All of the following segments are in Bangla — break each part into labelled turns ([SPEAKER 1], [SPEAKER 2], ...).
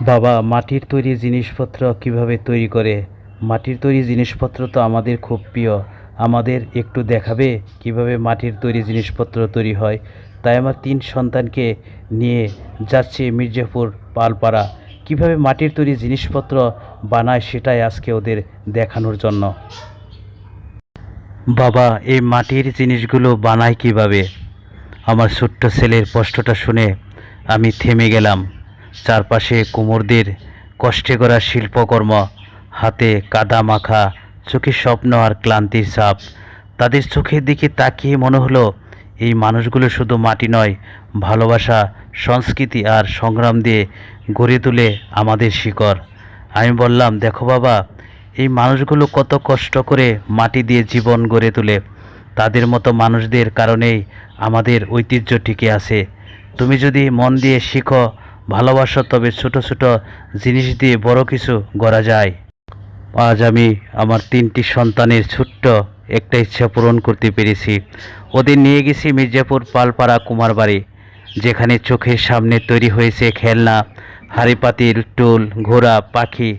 [SPEAKER 1] বাবা, মাটির তৈরি জিনিসপত্র কীভাবে তৈরি করে? মাটির তৈরি জিনিসপত্র তো আমাদের খুব প্রিয়। আমাদের একটু দেখাবে কীভাবে মাটির তৈরি জিনিসপত্র তৈরি হয়? তাই আমার তিন সন্তানকে নিয়ে যাচ্ছি মির্জাপুর পালপাড়া। কীভাবে মাটির তৈরি জিনিসপত্র বানায় সেটাই আজকে ওদের দেখানোর জন্য। বাবা, এই মাটির জিনিসগুলো বানায় কীভাবে? আমার ছোট্ট ছেলের কষ্টটা শুনে আমি থেমে গেলাম। চারপাশে কুমোরদের কষ্টে করা শিল্পকর্ম, হাতে কাদা মাখা, চোখে স্বপ্ন আর ক্লান্তির ছাপ। তাদের চোখের দিকে তাকিয়ে মনে হলো, এই মানুষগুলো শুধু মাটি নয়, ভালোবাসা, সংস্কৃতি আর সংগ্রাম দিয়ে গড়ে তোলে আমাদের শিকড়। আমি বললাম, দেখো বাবা, এই মানুষগুলো কত কষ্ট করে মাটি দিয়ে জীবন গড়ে তোলে। তাদের মতো মানুষদের কারণেই আমাদের ঐতিহ্য টিকে আছে। তুমি যদি মন দিয়ে শিখো ভালোবাসো তবে ছোট ছোট জিনিস দিয়ে বড় কিছু গড়া যায়। আজ আমি আমার তিনটি সন্তানের ছোট্ট একটা ইচ্ছা পূরণ করতে পেরেছি। ওদের নিয়ে গেছি মির্জাপুর পালপাড়া কুমারবাড়ি, যেখানে চোখের সামনে তৈরি হয়েছে খেলনা, হাড়িপাতির টুল, ঘোড়া, পাখি,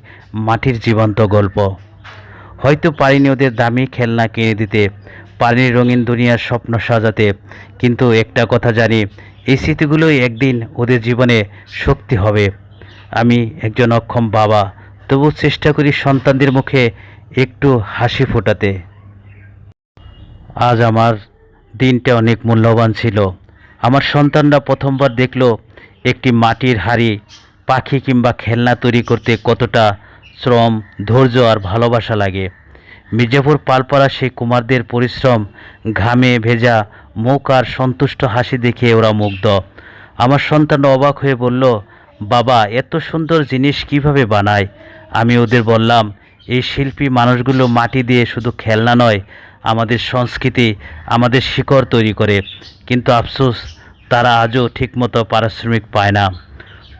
[SPEAKER 1] মাটির জীবন্ত গল্প। হয়তো পারিনি ওদের দামি খেলনা কিনে দিতে, পারিনি রঙিন দুনিয়ার স্বপ্ন সাজাতে, কিন্তু একটা কথা জানি এই স্মৃতিগুলোই একদিন ওদের জীবনে শক্তি হবে। আমি একজন অক্ষম বাবা, তবু চেষ্টা করি সন্তানদের মুখে একটু হাসি ফোটাতে। আজ আমার দিনটা অনেক মূল্যবান ছিল। আমার সন্তানরা প্রথমবার দেখল একটি মাটির হাড়ি, পাখি কিংবা খেলনা তৈরি করতে কতটা শ্রম, ধৈর্য আর ভালোবাসা লাগে। মির্জাপুর পালপাড়া সেই কুমারদের পরিশ্রম, ঘামে ভেজা মুখ আর সন্তুষ্ট হাসি দেখে ওরা মুগ্ধ। আমার সন্তান অবাক হয়ে বলল, বাবা, এত সুন্দর জিনিস কীভাবে বানায়? আমি ওদের বললাম, এই শিল্পী মানুষগুলো মাটি দিয়ে শুধু খেলনা নয়, আমাদের সংস্কৃতি, আমাদের শিকড় তৈরি করে। কিন্তু আফসোস, তারা আজও ঠিকমতো পারিশ্রমিক পায় না।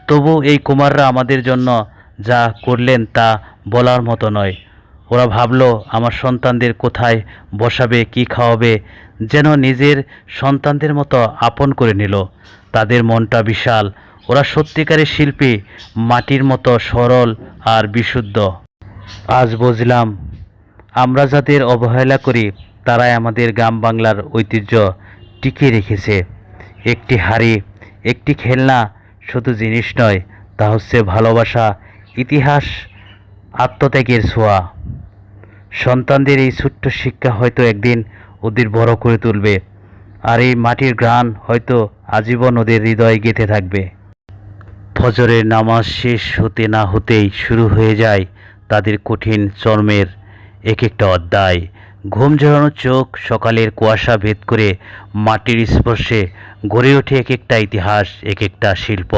[SPEAKER 1] তবু এই কুমাররা আমাদের জন্য যা করলেন তা বলার মতো নয়। ওরা ভাবলো, আমার সন্তানদের কোথায় বসাবে, কি খাওয়াবে? যেন নিজের সন্তানদের মতো আপন করে নিল। তাদের মনটা বিশাল। ওরা সত্যিকারের শিল্পী, মাটির মতো সরল আর বিশুদ্ধ। আজ বুঝলাম। আমরা যাদের অবহেলা করি, তারাই আমাদের গ্রাম বাংলার ঐতিহ্য টিকিয়ে রেখেছে। একটি হাড়ি, একটি খেলনা শুধু জিনিস নয়, তা হচ্ছে ভালোবাসা, ইতিহাস, আত্মত্যাগের ছোঁয়া। সন্তানদের এই ছোট্ট শিক্ষা হয়তো একদিন ওদের বড় করে তুলবে, আর এই মাটির গ্রান হয়তো আজীবন ওদের হৃদয়ে গেঁথে থাকবে। ফজরের নামাজ শেষ হতে না হতেই শুরু হয়ে যায় তাদের কঠিন চর্মের এক একটা অধ্যায়। ঘুম ঝরানো চোখ, সকালের কুয়াশা ভেদ করে মাটির স্পর্শে গড়ে ওঠে এক একটা ইতিহাস এক একটা শিল্প।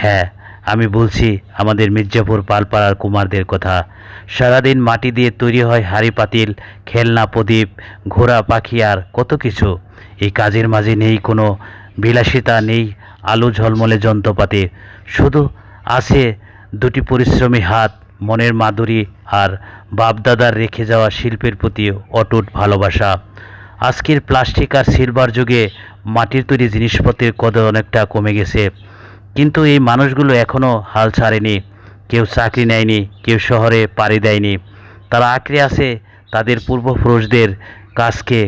[SPEAKER 1] হ্যাঁ আমি বলছি, আমাদের মির্জাপুর পালপাড়ার কুমারদের কথা। সারাদিন মাটি দিয়ে তৈরি হয় হাড়ি পাতিল, খেলনা প্রদীপ, ঘোড়া, পাখি আর কত কিছু। এই কাজের মাঝে নেই কোনো বিলাসিতা, নেই আলো ঝলমলে যন্ত্রপাতি। শুধু আছে দুটি পরিশ্রমী হাত, মনের মাধুরী আর বাপদাদার রেখে যাওয়া শিল্পের প্রতি অটুট ভালোবাসা। আজকের প্লাস্টিক আর সিলভার যুগে মাটির তৈরি জিনিসপত্রের কদর অনেকটা কমে গেছে। কিন্তু এই মানুষগুলো এখনও হাল ছাড়েনি, কেউ চাকরি নেয়নি, কেউ শহরে পাড়ি দেয়নি। তারা আঁকড়ে আছে তাদের পূর্বপুরুষদের কাজকে।